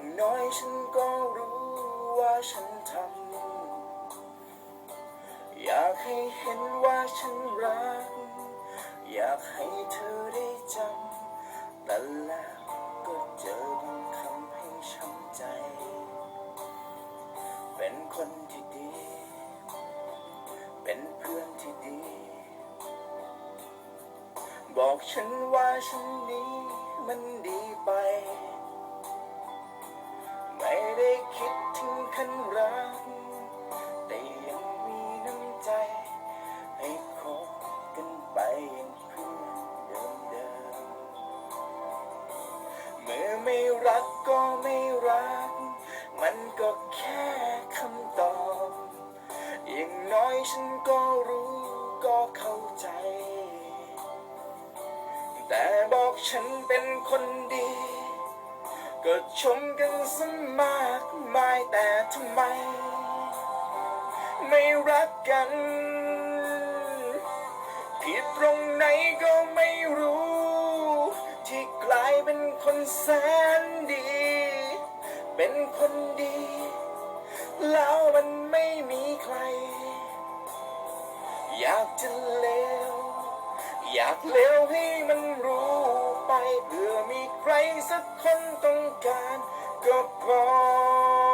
อย่างน้อยฉันก็รู้ว่าฉันทำ อยากให้เห็นว่าฉันรัก อยากให้เธอได้จำ แต่แล้วก็เจอบางคำให้ช้ำใจ เป็นคนที่ดี เป็นเพื่อนที่ดี บอกฉันว่าฉันนี้มันดีไป ไม่รักก็ไม่รัก มันก็แค่คำตอบ อย่างน้อยฉันก็รู้ก็เข้าใจ แต่บอกฉันเป็นคนดี ก็ชมกันสมากมายแต่ทำไม ไม่รักกัน ผิดตรงไหนก็ไม่รู้ เป็นคนแสนดี เป็นคนดี แล้วมันไม่มีใคร อยากจะเลว อยากเลวให้มันรู้ไปเพื่อมีใครสักคนต้องการก็พอ